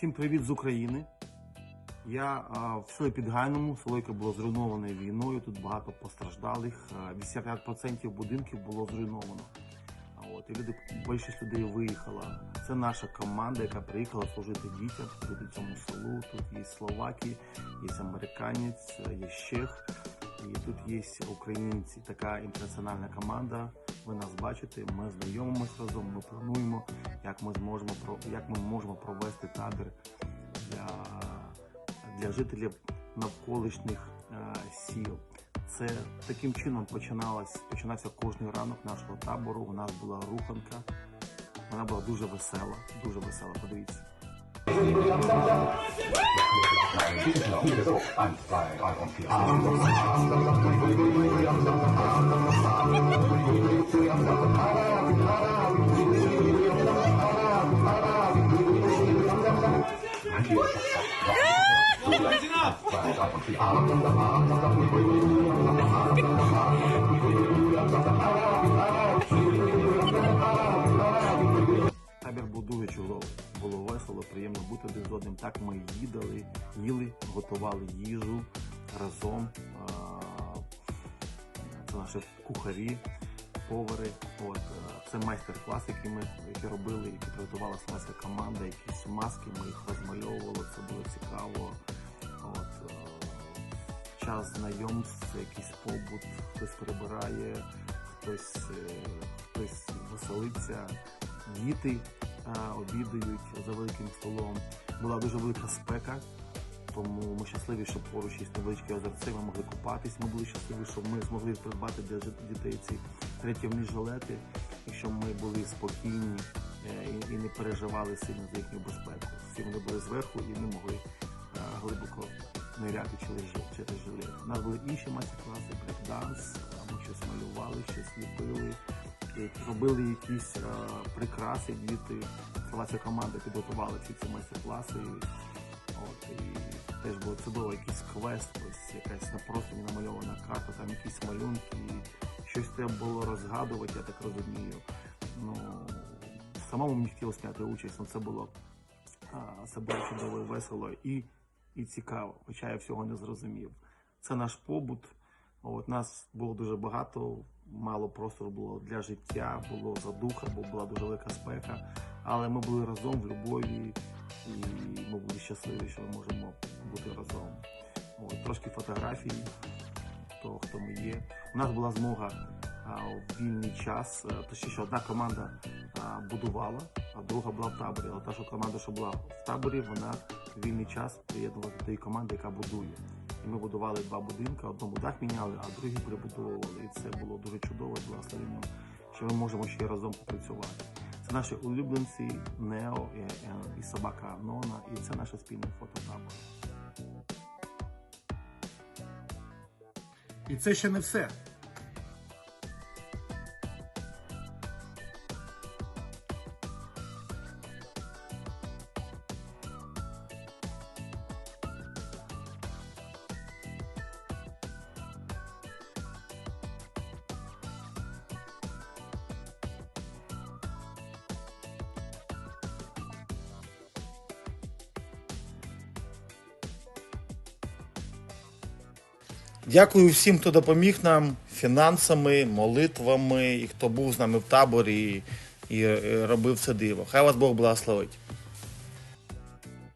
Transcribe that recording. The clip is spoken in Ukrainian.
Всім привіт з України. Я а, в селі Підгайному, село, було зруйноване війною. Тут багато постраждалих. а, 80% будинків було зруйновано. А от і люди, більшість людей виїхала. Це наша команда, яка приїхала служити дітям, служити цьому селу. Тут є словаки, є американець, є чех, і тут є українці. Така інтернаціональна команда. Ви нас бачите, ми знайомимося разом, ми плануємо, як ми зможемо як ми можемо провести табір для, для жителів навколишніх е, сіл. Це таким чином починалось, починався кожний ранок нашого табору. У нас була руханка. Вона була дуже весела, дуже весела. Подивіться. beautiful. I'm flying. I won't be Enough! Один з одним. Так ми їдали, їли, готували їжу разом. Це наші кухарі, повари. От е, це майстер-клас, який ми які робили, які приготувала словацька команда, якісь маски. Ми їх розмальовували. Це було цікаво. От, е, час знайомств, якийсь побут, хтось прибирає, хтось, е, хтось веселиться, діти обідають за великим столом. Була дуже велика спека, тому ми щасливі, що поруч є невеличкі озерці, ми могли купатись. Ми були щасливі, що ми змогли придбати для дітей ці рятівні жилети, і що ми були спокійні е, і, не переживали сильно за їхню безпеку. Всі вони були зверху і ми могли е, глибоко ниряти через, жилет. У нас були інші майстер-класи, брейкданс, а ми щось малювали, щось ліпили, робили якісь е, прикраси. Діти, словацька команда підготувала всі ці майстер-класи. От, і теж було чудово, якийсь квест, ось якась на простині намальована карта, там якісь малюнки, щось треба було розгадувати, я так розумію. Ну, самому мені хотілося зняти участь, але це було, а, це було чудово весело і, і цікаво, хоча я всього не зрозумів. Це наш побут. От нас було дуже багато, мало простору було для життя, було задуха, бо була дуже велика спека. Але ми були разом в любові, і ми були щасливі, що ми можемо бути разом. От, трошки фотографій, то хто ми є. У нас була змога в вільний час, е, точніше, одна команда будувала, а друга була в таборі. Але та, що команда, що була в таборі, вона в вільний час приєднувалася до тієї команди, яка будує. І ми будували два будинки, одному дах міняли, а другий перебудовували. І це було дуже чудово, з благословенням, що ми можемо ще разом попрацювати. Це наші улюбленці Нео і, і- і собака Нона, і це наше спільне фототабор. І це ще не все. Дякую всім, хто допоміг нам фінансами, молитвами, і хто був з нами в таборі і, е, робив це диво. Хай вас Бог благословить.